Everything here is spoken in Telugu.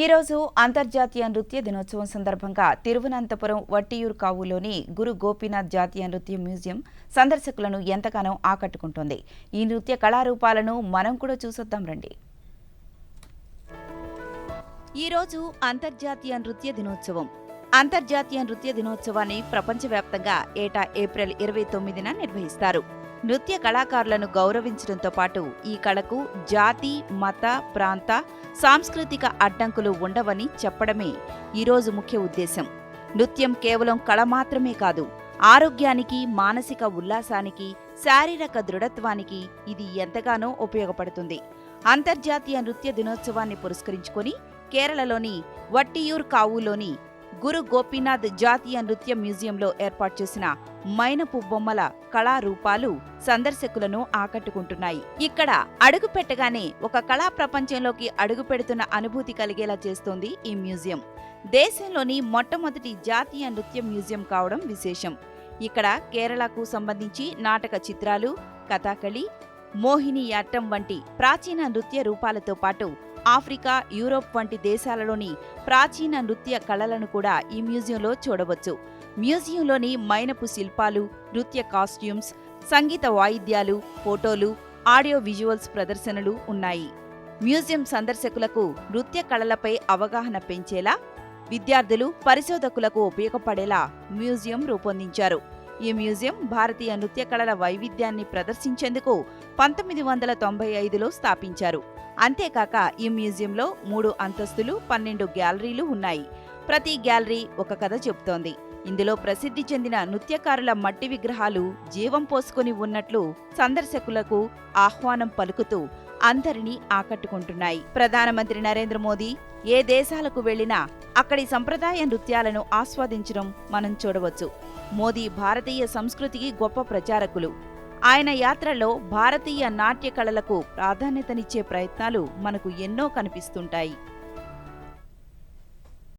ఈరోజు అంతర్జాతీయ నృత్య దినోత్సవం సందర్భంగా తిరువనంతపురం వట్టియూరు కావులోని గురు గోపీనాథ్ జాతీయ నృత్య మ్యూజియం సందర్శకులను ఎంతగానో ఆకట్టుకుంటోంది. ఈ నృత్య కళారూపాలను మనం కూడా చూసొద్దాం రండి. ఈరోజు అంతర్జాతీయ నృత్య దినోత్సవం. అంతర్జాతీయ నృత్య దినోత్సవాన్ని ప్రపంచవ్యాప్తంగా ఏటా ఏప్రిల్ ఇరవై తొమ్మిదిన నిర్వహిస్తారు. నృత్య కళాకారులను గౌరవించడంతో పాటు ఈ కళకు జాతి మత ప్రాంత సాంస్కృతిక అడ్డంకులు ఉండవని చెప్పడమే ఈరోజు ముఖ్య ఉద్దేశం. నృత్యం కేవలం కళ మాత్రమే కాదు ఆరోగ్యానికి మానసిక ఉల్లాసానికి శారీరక దృఢత్వానికి ఇది ఎంతగానో ఉపయోగపడుతుంది. అంతర్జాతీయ నృత్య దినోత్సవాన్ని పురస్కరించుకొని కేరళలోని వట్టియూర్ కావులోని గురు గోపీనాథ్ జాతీయ నృత్య మ్యూజియంలో ఏర్పాటు చేసిన మైనపు బొమ్మల కళారూపాలు సందర్శకులను ఆకట్టుకుంటున్నాయి. ఇక్కడ అడుగు పెట్టగానే ఒక కళా ప్రపంచంలోకి అడుగు పెడుతున్న అనుభూతి కలిగేలా చేస్తోంది ఈ మ్యూజియం. దేశంలోని మొట్టమొదటి జాతీయ నృత్య మ్యూజియం కావడం విశేషం. ఇక్కడ కేరళకు సంబంధించి నాటక చిత్రాలు కథాకళి మోహిని అట్టం వంటి ప్రాచీన నృత్య రూపాలతో పాటు ఆఫ్రికా యూరోప్ వంటి దేశాలలోని ప్రాచీన నృత్య కళలను కూడా ఈ మ్యూజియంలో చూడవచ్చు. మ్యూజియంలోని మైనపు శిల్పాలు నృత్య కాస్ట్యూమ్స్ సంగీత వాయిద్యాలు ఫోటోలు ఆడియో విజువల్స్ ప్రదర్శనలు ఉన్నాయి. మ్యూజియం సందర్శకులకు నృత్య కళలపై అవగాహన పెంచేలా విద్యార్థులు పరిశోధకులకు ఉపయోగపడేలా మ్యూజియం రూపొందించారు. ఈ మ్యూజియం భారతీయ నృత్య కళల వైవిధ్యాన్ని ప్రదర్శించేందుకు పంతొమ్మిది వందల తొంభై ఐదులో స్థాపించారు. అంతేకాక ఈ మ్యూజియంలో మూడు అంతస్తులు పన్నెండు గ్యాలరీలు ఉన్నాయి. ప్రతి గ్యాలరీ ఒక కథ చెబుతోంది. ఇందులో ప్రసిద్ధి చెందిన నృత్యకారుల మట్టి విగ్రహాలు జీవం పోసుకొని ఉన్నట్లు సందర్శకులకు ఆహ్వానం పలుకుతూ అందరినీ ఆకట్టుకుంటున్నాయి. ప్రధానమంత్రి నరేంద్ర మోదీ ఏ దేశాలకు వెళ్ళినా అక్కడి సంప్రదాయ నృత్యాలను ఆస్వాదించడం మనం చూడవచ్చు. మోదీ భారతీయ సంస్కృతికి గొప్ప ప్రచారకులు. ఆయన యాత్రలో భారతీయ నాట్య కళలకు ప్రాధాన్యతనిచ్చే ప్రయత్నాలు మనకు ఎన్నో కనిపిస్తుంటాయి.